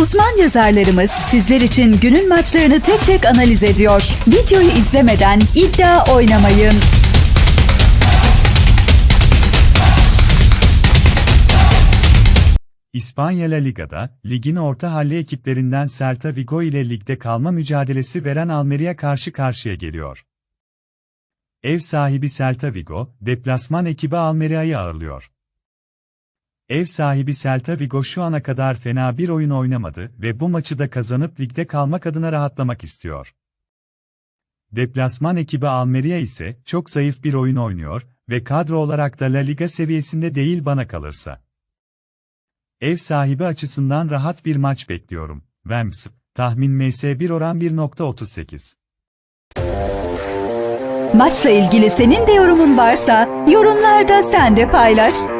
Uzman yazarlarımız sizler için günün maçlarını tek tek analiz ediyor. Videoyu izlemeden iddia oynamayın. İspanya La Liga'da, ligin orta halli ekiplerinden Celta Vigo ile ligde kalma mücadelesi veren Almeria karşı karşıya geliyor. Ev sahibi Celta Vigo, deplasman ekibi Almeria'yı ağırlıyor. Ev sahibi Celta Vigo şu ana kadar fena bir oyun oynamadı ve bu maçı da kazanıp ligde kalmak adına rahatlamak istiyor. Deplasman ekibi Almeria ise çok zayıf bir oyun oynuyor ve kadro olarak da La Liga seviyesinde değil bana kalırsa. Ev sahibi açısından rahat bir maç bekliyorum. Vems, tahmin MS1 oran 1.38. Maçla ilgili senin de yorumun varsa yorumlarda sen de paylaş.